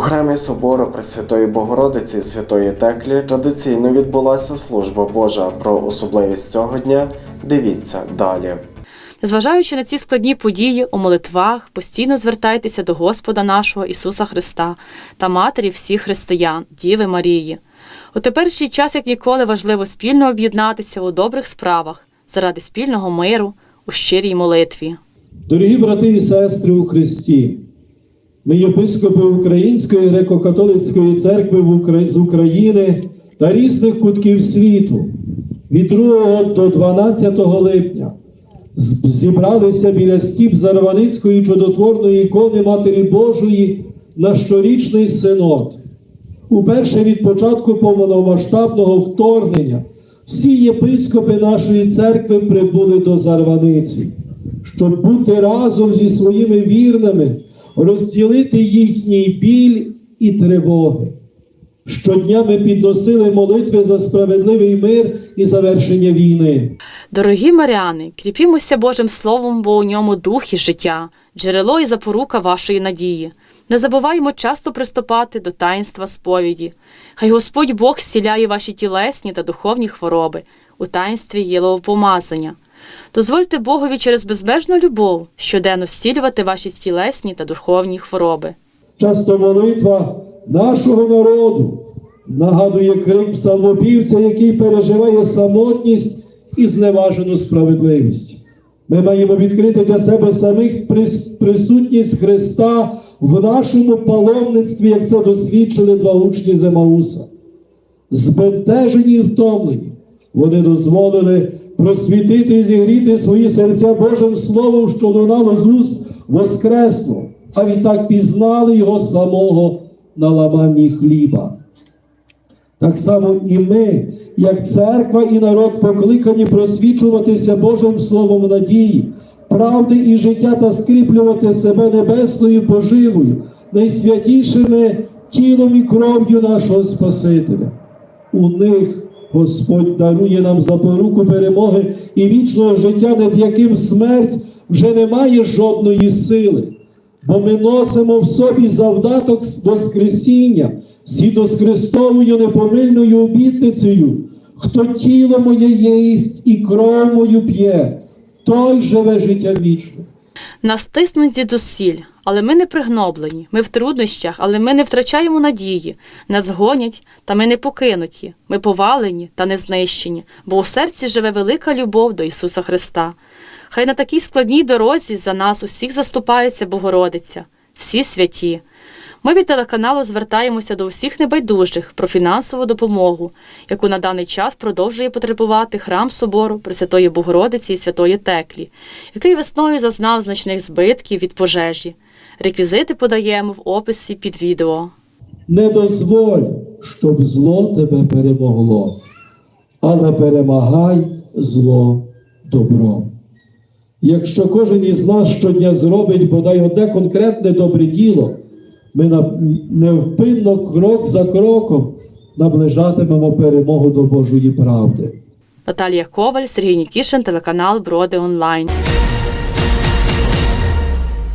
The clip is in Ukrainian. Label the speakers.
Speaker 1: храмі собору Пресвятої Богородиці Святої Теклі традиційно відбулася служба Божа. Про особливість цього дня дивіться далі.
Speaker 2: Незважаючи на ці складні події, у молитвах постійно звертайтеся до Господа нашого Ісуса Христа та Матері всіх християн, Діви Марії. У теперішній час, як ніколи, важливо спільно об'єднатися у добрих справах заради спільного миру у щирій молитві.
Speaker 3: Дорогі брати і сестри у Христі, ми єпископи Української греко-католицької церкви з України та різних кутків світу від 2 до 12 липня зібралися біля стіп Зарваницької чудотворної ікони Матері Божої на щорічний синод. Уперше від початку повномасштабного вторгнення всі єпископи нашої церкви прибули до Зарваниці, щоб бути разом зі своїми вірними, розділити їхній біль і тривоги. Щодня ми підносили молитви за справедливий мир і завершення війни.
Speaker 2: Дорогі маряни, кріпімося Божим Словом, бо у ньому дух і життя, джерело і запорука вашої надії. Не забуваймо часто приступати до таїнства сповіді. Хай Господь Бог зціляє ваші тілесні та духовні хвороби у таїнстві єловопомазання. Дозвольте Богові через безмежну любов щоденно зцілювати ваші тілесні та духовні хвороби.
Speaker 3: Часто молитва нашого народу нагадує крик псалмопівця, який переживає самотність і зневажену справедливість. Ми маємо відкрити для себе самих присутність Христа в нашому паломництві, як це досвідчили два учні Земауса. Збентежені і втомлені, вони дозволили просвітити і зігріти свої серця Божим Словом, що лунало з уст Воскресло, а відтак пізнали його самого на ламанні хліба. Так само і ми, як церква і народ, покликані просвічуватися Божим Словом надії, правди і життя та скріплювати себе небесною поживою, найсвятішими тілом і кров'ю нашого Спасителя. У них Господь дарує нам запоруку перемоги і вічного життя, над яким смерть вже не має жодної сили, бо ми носимо в собі завдаток Воскресіння, згідно з Христовою непомильною обітницею. Хто тіло моє їсть і кров мою п'є, той живе життя вічне.
Speaker 2: Нас тиснуть зідусіль, але ми не пригноблені, ми в труднощах, але ми не втрачаємо надії, нас гонять, та ми не покинуті, ми повалені та не знищені, бо у серці живе велика любов до Ісуса Христа. Хай на такій складній дорозі за нас усіх заступається Богородиця, всі святі. Ми від телеканалу звертаємося до всіх небайдужих про фінансову допомогу, яку на даний час продовжує потребувати храм собору Пресвятої Богородиці і Святої Теклі, який весною зазнав значних збитків від пожежі. Реквізити подаємо в описі під відео.
Speaker 3: Не дозволь, щоб зло тебе перемогло, але перемагай зло добром. Якщо кожен із нас щодня зробить бодай одне конкретне добре діло, ми невпинно крок за кроком наближатимемо перемогу до Божої правди.
Speaker 2: Наталія Коваль, Сергій Нікішин, телеканал Броди Онлайн.